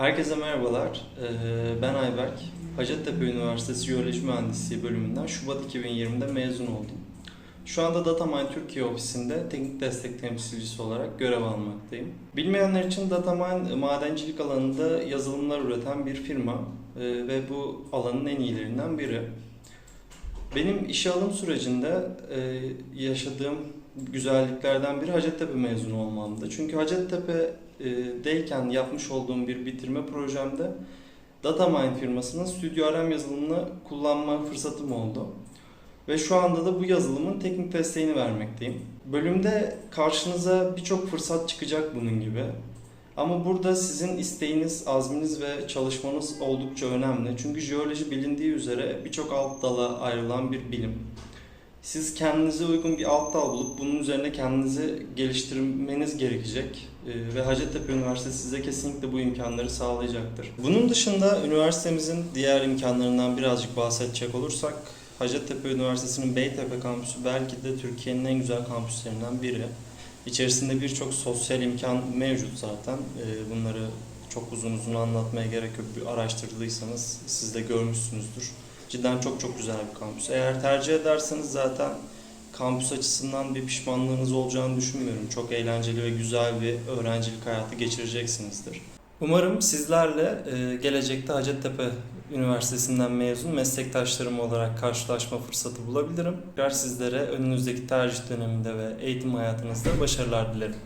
Herkese merhabalar. Ee, Ben Ayberk. Hacettepe Üniversitesi Jeoloji Mühendisliği bölümünden Şubat 2020'de mezun oldum. Şu anda Datamine Türkiye ofisinde teknik destek temsilcisi olarak görev almaktayım. Bilmeyenler için Datamine madencilik alanında yazılımlar üreten bir firma ee, ve bu alanın en iyilerinden biri. Benim işe alım sürecinde e, yaşadığım güzelliklerden biri Hacettepe mezunu olmamdı. Çünkü Hacettepe'deyken yapmış olduğum bir bitirme projemde Datamine firmasının Studio RM yazılımını kullanma fırsatım oldu. Ve şu anda da bu yazılımın teknik desteğini vermekteyim. Bölümde karşınıza birçok fırsat çıkacak bunun gibi. Ama burada sizin isteğiniz, azminiz ve çalışmanız oldukça önemli. Çünkü jeoloji bilindiği üzere birçok alt dala ayrılan bir bilim. Siz kendinize uygun bir alt dal bulup bunun üzerine kendinizi geliştirmeniz gerekecek. Ee, Ve Hacettepe Üniversitesi size kesinlikle bu imkanları sağlayacaktır. Bunun dışında üniversitemizin diğer imkanlarından birazcık bahsedecek olursak Hacettepe Üniversitesi'nin Beytepe kampüsü belki de Türkiye'nin en güzel kampüslerinden biri. İçerisinde birçok sosyal imkan mevcut zaten. Ee, Bunları çok uzun uzun anlatmaya gerek yok. Bir araştırdıysanız siz de görmüşsünüzdür. Cidden çok çok güzel bir kampüs. Eğer tercih ederseniz zaten kampüs açısından bir pişmanlığınız olacağını düşünmüyorum. Çok eğlenceli ve güzel bir öğrencilik hayatı geçireceksinizdir. Umarım sizlerle e, gelecekte Hacettepe Üniversitesi'nden mezun meslektaşlarım olarak karşılaşma fırsatı bulabilirim. Tekrar sizlere önünüzdeki tercih döneminde ve eğitim hayatınızda başarılar dilerim.